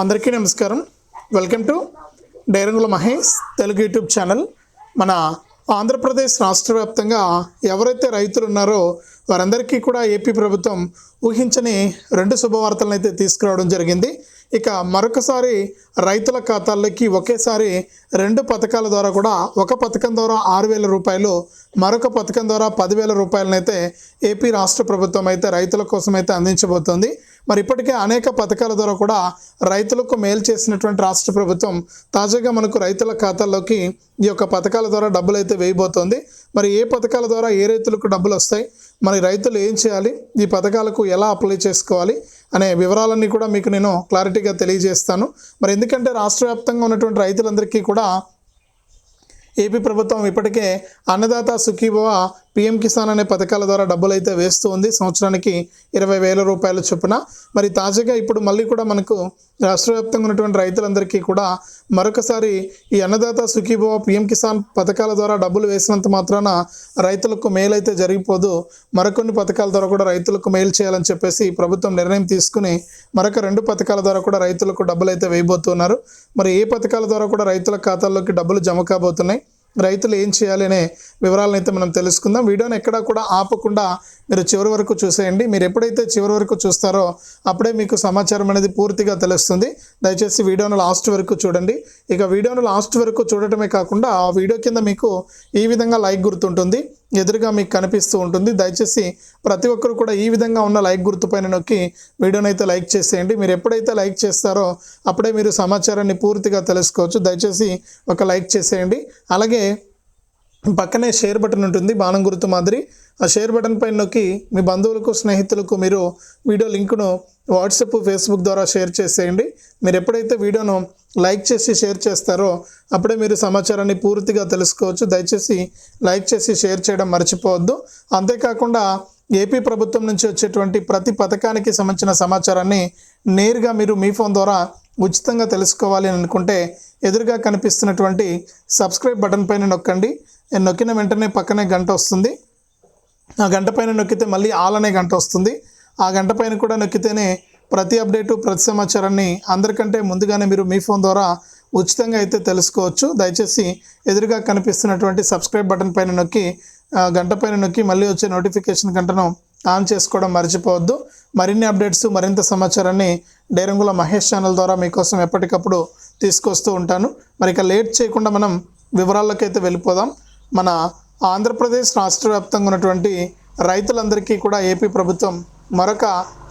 అందరికీ నమస్కారం. Welcome to డైరంగుల మహేష్ తెలుగు యూట్యూబ్ ఛానల్. మన ఆంధ్రప్రదేశ్ రాష్ట్ర వ్యాప్తంగా ఎవరైతే రైతులు ఉన్నారో వారందరికీ కూడా ఏపీ ప్రభుత్వం ఊహించని రెండు శుభవార్తలను అయితే తీసుకురావడం జరిగింది. ఇక మరొకసారి రైతుల ఖాతాల్లోకి ఒకేసారి రెండు పథకాల ద్వారా కూడా ఒక పథకం ద్వారా ఆరు వేల రూపాయలు మరొక పథకం ద్వారా పదివేల రూపాయలనైతే ఏపీ రాష్ట్ర ప్రభుత్వం అయితే రైతుల కోసం అయితే అందించబోతోంది. మరి ఇప్పటికే అనేక పథకాల ద్వారా కూడా రైతులకు మేలు చేసినటువంటి రాష్ట్ర ప్రభుత్వం తాజాగా మనకు రైతుల ఖాతాల్లోకి ఈ యొక్క పథకాల ద్వారా డబ్బులు అయితే వేయబోతోంది. మరి ఏ పథకాల ద్వారా ఏ రైతులకు డబ్బులు వస్తాయి? మరి రైతులు ఏం చేయాలి? ఈ పథకాలకు ఎలా అప్లై చేసుకోవాలి? అనే వివరాలన్నీ కూడా మీకు నేను క్లారిటీగా తెలియజేస్తాను. మరి ఎందుకంటే రాష్ట్ర వ్యాప్తంగా ఉన్నటువంటి రైతులందరికీ కూడా ఏపీ ప్రభుత్వం ఇప్పటికే అన్నదాత సుఖీభవ పిఎం కిసాన్ అనే పథకాల ద్వారా డబ్బులు అయితే వేస్తూ ఉంది. సంవత్సరానికి ఇరవై వేల రూపాయల చొప్పున. మరి తాజాగా ఇప్పుడు మళ్ళీ కూడా మనకు రాష్ట్ర వ్యాప్తంగా ఉన్నటువంటి రైతులందరికీ కూడా మరొకసారి ఈ అన్నదాత సుఖీభవ పిఎం కిసాన్ పథకాల ద్వారా డబ్బులు వేసినంత మాత్రాన రైతులకు మేలు అయితే జరిగిపోదు. మరికొన్ని పథకాల ద్వారా కూడా రైతులకు మేలు చేయాలని చెప్పేసి ప్రభుత్వం నిర్ణయం తీసుకుని మరొక రెండు పథకాల ద్వారా కూడా రైతులకు డబ్బులు అయితే వేయబోతున్నారు. మరి ఏ పథకాల ద్వారా కూడా రైతుల ఖాతాల్లోకి డబ్బులు జమ కాబోతున్నాయి? రైతులు ఏం చేయాలి అనే వివరాలను అయితే మనం తెలుసుకుందాం. వీడియోని ఎక్కడా కూడా ఆపకుండా మీరు చివరి వరకు చూసేయండి. మీరు ఎప్పుడైతే చివరి వరకు చూస్తారో అప్పుడే మీకు సమాచారం అనేది పూర్తిగా తెలుస్తుంది. దయచేసి వీడియోను లాస్ట్ వరకు చూడండి. ఇక వీడియోను లాస్ట్ వరకు చూడటమే కాకుండా ఆ వీడియో కింద మీకు ఈ విధంగా లైక్ గుర్తుంటుంది. ఎదురుగా మీకు కనిపిస్తూ ఉంటుంది. దయచేసి ప్రతి ఒక్కరు కూడా ఈ విధంగా ఉన్న లైక్ గుర్తుపైన నొక్కి వీడియోని అయితే లైక్ చేసేయండి. మీరు ఎప్పుడైతే లైక్ చేస్తారో అప్పుడే మీరు సమాచారాన్ని పూర్తిగా తెలుసుకోవచ్చు. దయచేసి ఒక లైక్ చేసేయండి. అలాగే పక్కనే షేర్ బటన్ ఉంటుంది బాణం గుర్తు మాదిరి. ఆ షేర్ బటన్ పైన నొక్కి మీ బంధువులకు స్నేహితులకు మీరు వీడియో లింకును వాట్సాప్ ఫేస్బుక్ ద్వారా షేర్ చేసేయండి. మీరు ఎప్పుడైతే వీడియోను లైక్ చేసి షేర్ చేస్తారో అప్పుడే మీరు సమాచారాన్ని పూర్తిగా తెలుసుకోవచ్చు. దయచేసి లైక్ చేసి షేర్ చేయడం మర్చిపోవద్దు. అంతేకాకుండా ఏపీ ప్రభుత్వం నుంచి వచ్చేటువంటి ప్రతి పథకానికి సంబంధించిన సమాచారాన్ని నేరుగా మీరు మీ ఫోన్ ద్వారా ఉచితంగా తెలుసుకోవాలి అని అనుకుంటే ఎదురుగా కనిపిస్తున్నటువంటి సబ్స్క్రైబ్ బటన్ పైన నొక్కండి. నేను నొక్కిన వెంటనే పక్కనే గంట వస్తుంది. ఆ గంట పైన నొక్కితే మళ్ళీ ఆల్ అనే గంట వస్తుంది. ఆ గంట పైన కూడా నొక్కితేనే ప్రతి అప్డేటు ప్రతి సమాచారాన్ని అందరికంటే ముందుగానే మీరు మీ ఫోన్ ద్వారా ఉచితంగా అయితే తెలుసుకోవచ్చు. దయచేసి ఎదురుగా కనిపిస్తున్నటువంటి సబ్స్క్రైబ్ బటన్ పైన నొక్కి ఆ, గంట పైన నొక్కి మళ్ళీ వచ్చే నోటిఫికేషన్ గంటను ఆన్ చేసుకోవడం మర్చిపోవద్దు. మరిన్ని అప్డేట్స్ మరింత సమాచారాన్ని డైరంగుల మహేష్ ఛానల్ ద్వారా మీకోసం ఎప్పటికప్పుడు తీసుకొస్తూ ఉంటాను. మరి ఇక లేట్ చేయకుండా మనం వివరాల్లోకైతే వెళ్ళిపోదాం. మన ఆంధ్రప్రదేశ్ రాష్ట్ర వ్యాప్తంగా ఉన్నటువంటి రైతులందరికీ కూడా ఏపీ ప్రభుత్వం మరొక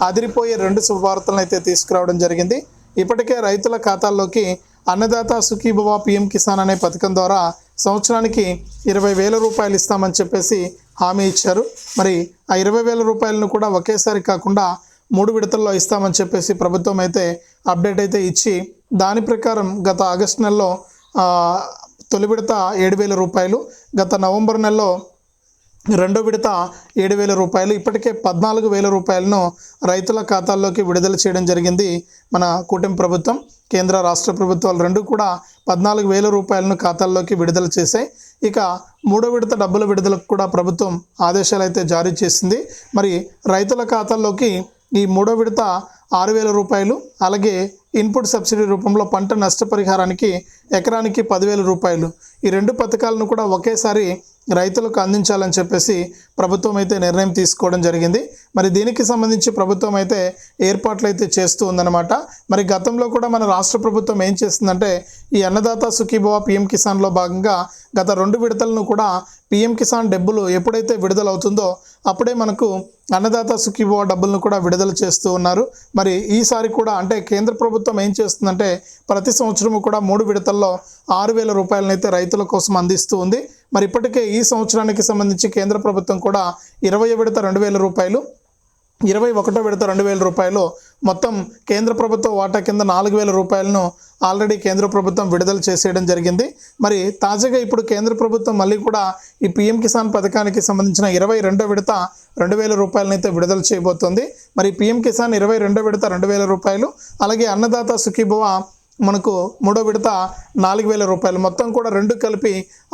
అదిరిపోయే రెండు శుభవార్తలను అయితే తీసుకురావడం జరిగింది. ఇప్పటికే రైతుల ఖాతాల్లోకి అన్నదాత సుఖీభవ పిఎం కిసాన్ అనే పథకం ద్వారా సంవత్సరానికి ఇరవై వేల రూపాయలు ఇస్తామని చెప్పేసి హామీ ఇచ్చారు. మరి ఆ ఇరవై వేల రూపాయలను కూడా ఒకేసారి కాకుండా మూడు విడతల్లో ఇస్తామని చెప్పేసి ప్రభుత్వం అయితే అప్డేట్ అయితే ఇచ్చి దాని ప్రకారం గత ఆగస్టు నెలలో తొలి విడత ఏడు వేల రూపాయలు. గత నవంబర్ నెలలో రెండో విడత ఏడు వేల రూపాయలు. ఇప్పటికే పద్నాలుగు వేల రూపాయలను రైతుల ఖాతాల్లోకి విడుదల చేయడం జరిగింది మన కూటమి ప్రభుత్వం. కేంద్ర రాష్ట్ర ప్రభుత్వాలు రెండు కూడా పద్నాలుగు వేల రూపాయలను ఖాతాల్లోకి విడుదల చేశాయి. ఇక మూడో విడత డబ్బుల విడుదలకు కూడా ప్రభుత్వం ఆదేశాలు అయితే జారీ చేసింది. మరి రైతుల ఖాతాల్లోకి ఈ మూడో విడత ఆరు వేల రూపాయలు. అలాగే ఇన్పుట్ సబ్సిడీ రూపంలో పంట నష్టపరిహారానికి ఎకరానికి పదివేల రూపాయలు. ఈ రెండు పథకాలను కూడా ఒకేసారి రైతులకు అందించాలని చెప్పేసి ప్రభుత్వం అయితే నిర్ణయం తీసుకోవడం జరిగింది. మరి దీనికి సంబంధించి ప్రభుత్వం అయితే ఏర్పాట్లు అయితే చేస్తూ ఉందన్నమాట. మరి గతంలో కూడా మన రాష్ట్ర ప్రభుత్వం ఏం చేస్తుందంటే ఈ అన్నదాత సుఖీభవ పిఎం కిసాన్లో భాగంగా గత రెండు విడతలను కూడా పిఎం కిసాన్ డబ్బులు ఎప్పుడైతే విడుదలవుతుందో అప్పుడే మనకు అన్నదాత సుఖీభవ డబ్బులను కూడా విడుదల చేస్తూ ఉన్నారు. మరి ఈసారి కూడా అంటే కేంద్ర ప్రభుత్వం ఏం చేస్తుందంటే ప్రతి సంవత్సరము కూడా మూడు విడతల్లో ఆరు వేల రూపాయలనైతే రైతుల కోసం అందిస్తూ ఉంది. మరి ఇప్పటికే ఈ సంవత్సరానికి సంబంధించి కేంద్ర ప్రభుత్వం కూడా ఇరవై విడత రెండు వేల రూపాయలు ఇరవై ఒకటో విడత రెండు వేల రూపాయలు. మొత్తం కేంద్ర ప్రభుత్వ వాటా కింద నాలుగు వేల రూపాయలను ఆల్రెడీ కేంద్ర ప్రభుత్వం విడుదల చేసేయడం జరిగింది. మరి తాజాగా ఇప్పుడు కేంద్ర ప్రభుత్వం మళ్ళీ కూడా ఈ పిఎం కిసాన్ పథకానికి సంబంధించిన ఇరవై రెండో విడత రెండు వేల రూపాయలనైతే విడుదల చేయబోతోంది. మరి పిఎం కిసాన్ ఇరవై రెండో విడత రెండు వేల రూపాయలు అలాగే అన్నదాత సుఖీభవ మనకు మూడో విడత నాలుగు వేల రూపాయలు. మొత్తం కూడా రెండు కలిపి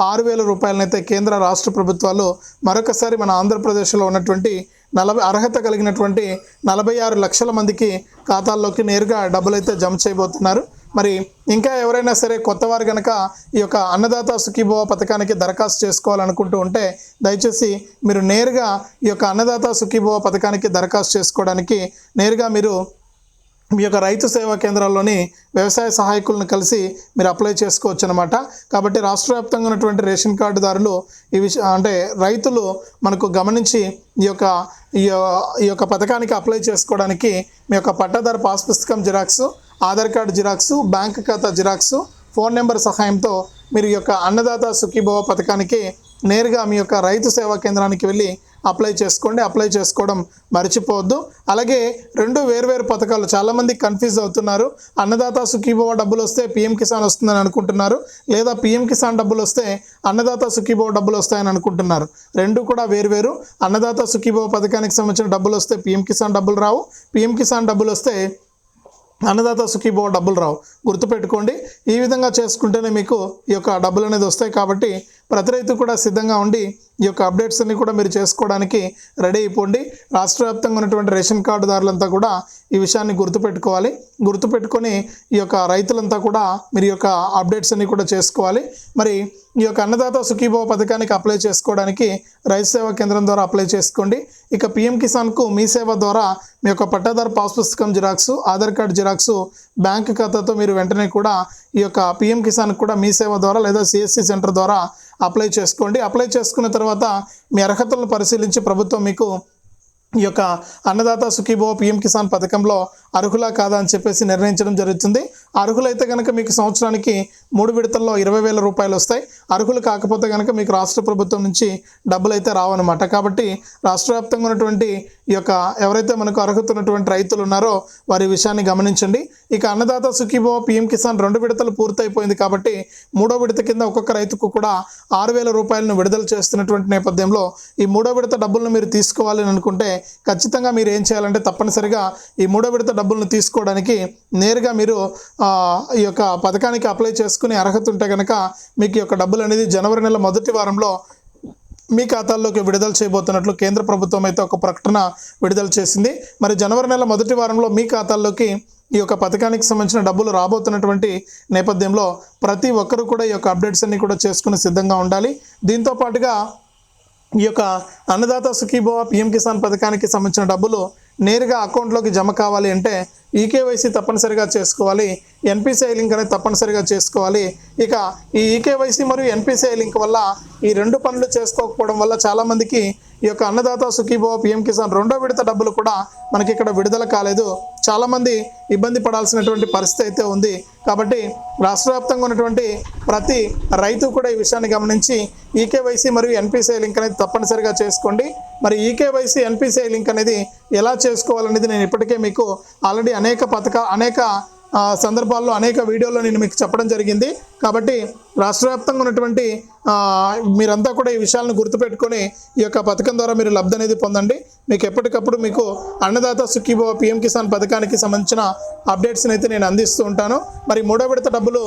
ఆరు వేల రూపాయలనైతే కేంద్ర రాష్ట్ర ప్రభుత్వాలు మరొకసారి మన ఆంధ్రప్రదేశ్లో ఉన్నటువంటి నలభై అర్హత కలిగినటువంటి నలభై ఆరు లక్షల మందికి ఖాతాల్లోకి నేరుగా డబ్బులు అయితే జమ చేయబోతున్నారు. మరి ఇంకా ఎవరైనా సరే కొత్త వారు కనుక ఈ యొక్క అన్నదాత సుఖీభవ పథకానికి దరఖాస్తు చేసుకోవాలనుకుంటూ ఉంటే దయచేసి మీరు నేరుగా ఈ యొక్క అన్నదాత సుఖీభవ పథకానికి దరఖాస్తు చేసుకోవడానికి నేరుగా మీరు మీ యొక్క రైతు సేవా కేంద్రాల్లోని వ్యవసాయ సహాయకులను కలిసి మీరు అప్లై చేసుకోవచ్చు అనమాట కాబట్టి రాష్ట్ర వ్యాప్తంగా ఉన్నటువంటి రేషన్ కార్డుదారులు ఈ విష అంటే రైతులు మనకు గమనించి ఈ యొక్క ఈ ఈ యొక్క పథకానికి అప్లై చేసుకోవడానికి మీ యొక్క పట్టాదారు పాస్ పుస్తకం xerox Aadhaar card xerox bank ఖాతా జిరాక్స్ ఫోన్ నెంబర్ సహాయంతో మీరు ఈ యొక్క అన్నదాత సుఖీభవ పథకానికి నేరుగా మీ యొక్క రైతు సేవా కేంద్రానికి వెళ్ళి అప్లై చేసుకోండి అప్లై చేసుకోవడం మర్చిపోవద్దు. అలాగే రెండు వేర్వేరు పథకాలు చాలామంది కన్ఫ్యూజ్ అవుతున్నారు. అన్నదాత సుఖీభవ డబ్బులు వస్తే పిఎం కిసాన్ వస్తుందని అనుకుంటున్నారు. లేదా పిఎం కిసాన్ డబ్బులు వస్తే అన్నదాత సుఖీభవ డబ్బులు వస్తాయని అనుకుంటున్నారు. రెండు కూడా వేర్వేరు. అన్నదాత సుఖీభవ పథకానికి సంబంధించిన డబ్బులు వస్తే పిఎం కిసాన్ డబ్బులు రావు. పిఎం కిసాన్ డబ్బులు వస్తే అన్నదాత సుఖీభవ డబ్బులు రావు. గుర్తుపెట్టుకోండి. ఈ విధంగా చేసుకుంటేనే మీకు ఈ యొక్క డబ్బులు అనేది వస్తాయి కాబట్టి ప్రతి రైతు కూడా సిద్ధంగా ఉండి ఈ యొక్క అప్డేట్స్ అన్ని కూడా మీరు చేసుకోవడానికి రెడీ అయిపోండి. రాష్ట్ర వ్యాప్తంగా ఉన్నటువంటి రేషన్ కార్డుదారులంతా కూడా ఈ విషయాన్ని గుర్తుపెట్టుకోవాలి. గుర్తుపెట్టుకొని ఈ యొక్క రైతులంతా కూడా మీరు యొక్క అప్డేట్స్ అన్ని కూడా చేసుకోవాలి. మరి ఈ యొక్క అన్నదాత సుఖీభవ పథకానికి అప్లై చేసుకోవడానికి రైతు సేవా కేంద్రం ద్వారా అప్లై చేసుకోండి. ఇక పిఎం కిసాన్కు మీ సేవ ద్వారా మీ యొక్క పట్టాదారు పాస్ పుస్తకం xerox Aadhaar card xerox bank ఖాతాతో మీరు వెంటనే కూడా ఈ యొక్క పిఎం కిసాన్కి కూడా మీ సేవ ద్వారా లేదా సిఎస్సి సెంటర్ ద్వారా అప్లై చేసుకోండి. అప్లై చేసుకున్న తర్వాత మీ అర్హతలను పరిశీలించి ప్రభుత్వం మీకు ఈ యొక్క అన్నదాత సుఖీభవ పిఎం కిసాన్ పథకంలో అర్హులా కాదా అని చెప్పేసి నిర్ణయించడం జరుగుతుంది. అర్హులైతే కనుక మీకు సంవత్సరానికి మూడు విడతల్లో ఇరవై వేల రూపాయలు వస్తాయి. అర్హులు కాకపోతే కనుక మీకు రాష్ట్ర ప్రభుత్వం నుంచి డబ్బులు అయితే రావన్నమాట. కాబట్టి రాష్ట్ర వ్యాప్తంగా ఉన్నటువంటి ఈ యొక్క ఎవరైతే మనకు అర్హత ఉన్నటువంటి రైతులు ఉన్నారో వారి విషయాన్ని గమనించండి. ఇక అన్నదాత సుఖీభవ పిఎం కిసాన్ రెండు విడతలు పూర్తయిపోయింది కాబట్టి మూడో విడత కింద ఒక్కొక్క రైతుకు కూడా ఆరు వేల రూపాయలను విడుదల చేస్తున్నటువంటి నేపథ్యంలో ఈ మూడో విడత డబ్బులను మీరు తీసుకోవాలి అని అనుకుంటే ఖచ్చితంగా మీరు ఏం చేయాలంటే తప్పనిసరిగా ఈ మూడో విడత డబ్బులను తీసుకోవడానికి నేరుగా మీరు ఈ యొక్క పథకానికి అప్లై చేసుకుని అర్హత ఉంటే కనుక మీకు ఈ యొక్క డబ్బులు అనేది జనవరి నెల మొదటి వారంలో మీ ఖాతాల్లోకి విడుదల చేయబోతున్నట్లు కేంద్ర ప్రభుత్వం అయితే ఒక ప్రకటన విడుదల చేసింది. మరి జనవరి నెల మొదటి వారంలో మీ ఖాతాల్లోకి ఈ యొక్క పథకానికి సంబంధించిన డబ్బులు రాబోతున్నటువంటి నేపథ్యంలో ప్రతి ఒక్కరూ కూడా ఈ యొక్క అప్డేట్స్ అన్ని కూడా చేసుకుని సిద్ధంగా ఉండాలి. దీంతో పాటుగా ఈ యొక్క అన్నదాత సుఖీభవ పిఎం కిసాన్ పథకానికి సంబంధించిన డబ్బులు నేరుగా అకౌంట్లోకి జమ కావాలి అంటే ఈకేవైసీ తప్పనిసరిగా చేసుకోవాలి ఎన్పిసిఐ లింక్ అనేది తప్పనిసరిగా చేసుకోవాలి. ఇక ఈ ఈకేవైసీ మరియు ఎన్పిసిఐ లింక్ వల్ల ఈ రెండు పనులు చేసుకోకపోవడం వల్ల చాలామందికి ఈ యొక్క అన్నదాత సుఖీభవ పిఎం కిసాన్ రెండో విడత డబ్బులు కూడా మనకి ఇక్కడ విడుదల కాలేదు. చాలామంది ఇబ్బంది పడాల్సినటువంటి పరిస్థితి అయితే ఉంది. కాబట్టి రాష్ట్ర వ్యాప్తంగా ఉన్నటువంటి ప్రతి రైతు కూడా ఈ విషయాన్ని గమనించి ఈకేవైసీ మరియు ఎన్పిసిఐ లింక్ అనేది తప్పనిసరిగా చేసుకోండి. మరి ఈకేవైసీ ఎన్పిసిఐ లింక్ అనేది ఎలా చేసుకోవాలనేది నేను ఇప్పటికే మీకు ఆల్రెడీ అనేక పథక అనేక సందర్భాల్లో అనేక వీడియోలో నేను మీకు చెప్పడం జరిగింది. కాబట్టి రాష్ట్ర వ్యాప్తంగా ఉన్నటువంటి మీరంతా కూడా ఈ విషయాలను గుర్తుపెట్టుకొని ఈ యొక్క పథకం ద్వారా మీరు లబ్ధి అనేది పొందండి. మీకు ఎప్పటికప్పుడు మీకు అన్నదాత సుఖీభవ పిఎం కిసాన్ పథకానికి సంబంధించిన అప్డేట్స్ని అయితే నేను అందిస్తూ ఉంటాను. మరి మూడో విడత డబ్బులు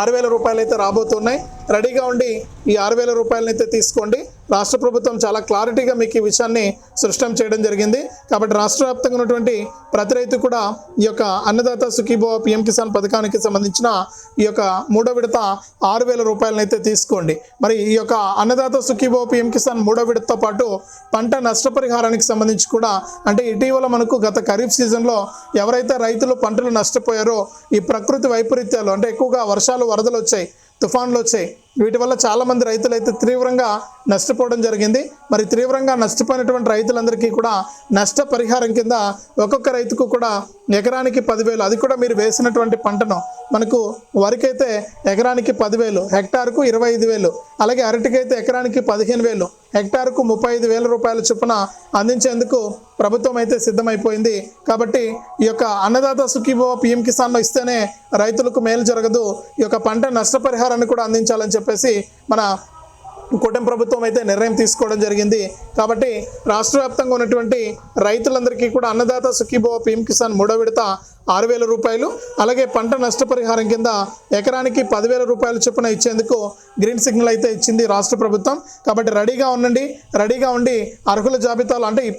ఆరు వేల రూపాయలు అయితే రాబోతున్నాయి. రెడీగా ఉండి ఈ ఆరు వేల రూపాయలనైతే తీసుకోండి. రాష్ట్ర ప్రభుత్వం చాలా క్లారిటీగా మీకు ఈ విషయాన్ని సృష్టం చేయడం జరిగింది. కాబట్టి రాష్ట్ర వ్యాప్తంగా ఉన్నటువంటి ప్రతి రైతు కూడా ఈ యొక్క అన్నదాత సుఖీభవ పిఎం కిసాన్ పథకానికి సంబంధించిన ఈ యొక్క మూడో విడత ఆరు వేల రూపాయలనైతే తీసుకోండి. మరి ఈ యొక్క అన్నదాత సుఖీభవ పిఎం కిసాన్ మూడో విడతతో పాటు పంట నష్టపరిహారానికి సంబంధించి కూడా అంటే ఇటీవల మనకు గత ఖరీఫ్ సీజన్లో ఎవరైతే రైతులు పంటలు నష్టపోయారో ఈ ప్రకృతి వైపరీత్యాలు అంటే ఎక్కువగా వర్షాలు వరదలు వచ్చాయి. తుఫాన్లు వచ్చాయి. వీటి వల్ల చాలామంది రైతులు అయితే తీవ్రంగా నష్టపోవడం జరిగింది. మరి తీవ్రంగా నష్టపోయినటువంటి రైతులందరికీ కూడా నష్టపరిహారం కింద ఒక్కొక్క రైతుకు కూడా ఎకరానికి పదివేలు. అది కూడా మీరు వేసినటువంటి పంటను. మనకు వరికైతే ఎకరానికి పదివేలు హెక్టార్కు ఇరవై ఐదు వేలు అలాగే అరటికైతే ఎకరానికి పదిహేను వేలు హెక్టార్కు ముప్పై ఐదు వేల రూపాయల చొప్పున అందించేందుకు ప్రభుత్వం అయితే సిద్ధమైపోయింది. కాబట్టి ఈ యొక్క అన్నదాత సుఖీభవ పిఎం కిసాన్లో ఇస్తేనే రైతులకు మేలు జరగదు. ఈ యొక్క పంట నష్టపరిహారాన్ని కూడా అందించాలని చెప్పేసి మన కూటమి ప్రభుత్వం అయితే నిర్ణయం తీసుకోవడం జరిగింది. కాబట్టి రాష్ట్ర వ్యాప్తంగా ఉన్నటువంటి రైతులందరికీ కూడా అన్నదాత సుఖీభవ పిఎం కిసాన్ మూడో విడత ఆరు వేల రూపాయలు అలాగే పంట నష్టపరిహారం కింద ఎకరానికి పదివేల రూపాయలు చొప్పున ఇచ్చేందుకు గ్రీన్ సిగ్నల్ అయితే ఇచ్చింది రాష్ట్ర ప్రభుత్వం. కాబట్టి రెడీగా ఉండండి రెడీగా ఉండి అర్హుల జాబితాలో అంటే